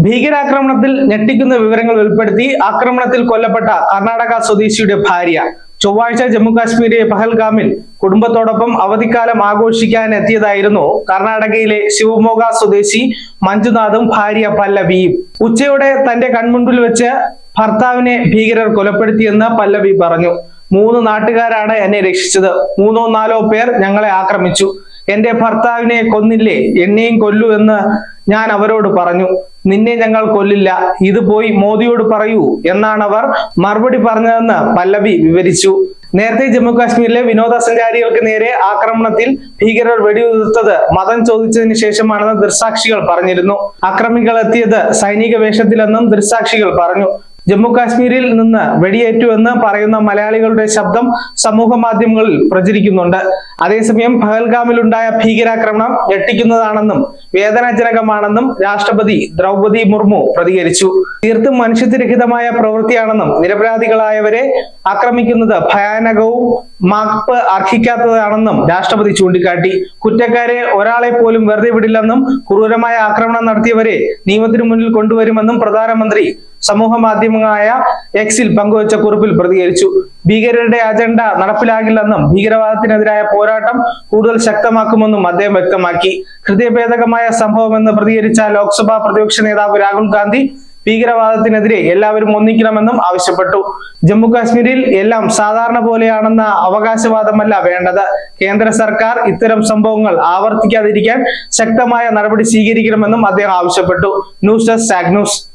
ഭീകരാക്രമണത്തിൽ ഞെട്ടിക്കുന്ന വിവരങ്ങൾ വെളിപ്പെടുത്തി ആക്രമണത്തിൽ കൊല്ലപ്പെട്ട കർണാടക സ്വദേശിയുടെ ഭാര്യ. ചൊവ്വാഴ്ച ജമ്മുകാശ്മീരിലെ പഹൽഗാമിൽ കുടുംബത്തോടൊപ്പം അവധിക്കാലം ആഘോഷിക്കാൻ എത്തിയതായിരുന്നു കർണാടകയിലെ ശിവമോഗ സ്വദേശി മഞ്ജുനാഥും ഭാര്യ പല്ലവിയും. ഉച്ചയോടെ തന്റെ കൺമുൻപിൽ വെച്ച് ഭർത്താവിനെ ഭീകരർ കൊലപ്പെടുത്തിയെന്ന് പല്ലവി പറഞ്ഞു. മൂന്ന് നാട്ടുകാരാണ് എന്നെ രക്ഷിച്ചത്. മൂന്നോ നാലോ പേർ ഞങ്ങളെ ആക്രമിച്ചു. എന്റെ ഭർത്താവിനെ കൊന്നില്ലേ? എന്നെയും കൊല്ലൂ എന്ന് ഞാൻ അവരോട് പറഞ്ഞു. നിന്നെ ഞങ്ങൾ കൊല്ലില്ല. ഇത് പോയി മോദിയോട് പറയൂ എന്നാണ് അവർ മറുപടി പറഞ്ഞതെന്ന് പല്ലവി വിവരിച്ചു. നേരത്തെ ജമ്മു കാശ്മീരിലെ വിനോദസഞ്ചാരികൾക്ക് നേരെ ആക്രമണത്തിൽ ഭീകരർ വെടിയുതിർത്തത് മതം ചോദിച്ചതിന് ശേഷമാണെന്ന് ദൃസാക്ഷികൾ പറഞ്ഞിരുന്നു. അക്രമികൾ എത്തിയത് സൈനിക വേഷത്തിലെന്നും ദൃസാക്ഷികൾ പറഞ്ഞു. ജമ്മു കാശ്മീരിൽ നിന്ന് വെടിയേറ്റുവെന്ന് പറയുന്ന മലയാളികളുടെ ശബ്ദം സമൂഹ മാധ്യമങ്ങളിൽ പ്രചരിക്കുന്നുണ്ട്. അതേസമയം പഹൽഗാമിലുണ്ടായ ഭീകരാക്രമണം ഞെട്ടിക്കുന്നതാണെന്നും വേദനാജനകമാണെന്നും രാഷ്ട്രപതി ദ്രൗപതി മുർമു പ്രതികരിച്ചു. തീർത്തും മനുഷ്യത്വരഹിതമായ പ്രവൃത്തിയാണെന്നും നിരപരാധികളായവരെ ആക്രമിക്കുന്നത് ഭയാനകവും മാപ്പ് അർഹിക്കാത്തതാണെന്നും രാഷ്ട്രപതി ചൂണ്ടിക്കാട്ടി. കുറ്റക്കാരെ ഒരാളെ പോലും വെറുതെ വിടില്ലെന്നും ക്രൂരമായ ആക്രമണം നടത്തിയവരെ നിയമത്തിനു മുന്നിൽ കൊണ്ടുവരുമെന്നും പ്രധാനമന്ത്രി സമൂഹ മാധ്യമങ്ങളായ എക്സിൽ പങ്കുവച്ച കുറിപ്പിൽ പ്രതികരിച്ചു. ഭീകരരുടെ അജണ്ട നടപ്പിലാകില്ലെന്നും ഭീകരവാദത്തിനെതിരായ പോരാട്ടം കൂടുതൽ ശക്തമാക്കുമെന്നും അദ്ദേഹം വ്യക്തമാക്കി. ഹൃദയഭേദകമായ സംഭവമെന്ന് പ്രതികരിച്ച ലോക്സഭാ പ്രതിപക്ഷ നേതാവ് രാഹുൽ ഗാന്ധി ഭീകരവാദത്തിനെതിരെ എല്ലാവരും ഒന്നിക്കണമെന്നും ആവശ്യപ്പെട്ടു. ജമ്മു കാശ്മീരിൽ എല്ലാം സാധാരണ പോലെയാണെന്ന അവകാശവാദമല്ല വേണ്ടത്. കേന്ദ്ര സർക്കാർ ഇത്തരം സംഭവങ്ങൾ ആവർത്തിക്കാതിരിക്കാൻ ശക്തമായ നടപടി സ്വീകരിക്കണമെന്നും അദ്ദേഹം ആവശ്യപ്പെട്ടു. News desk news.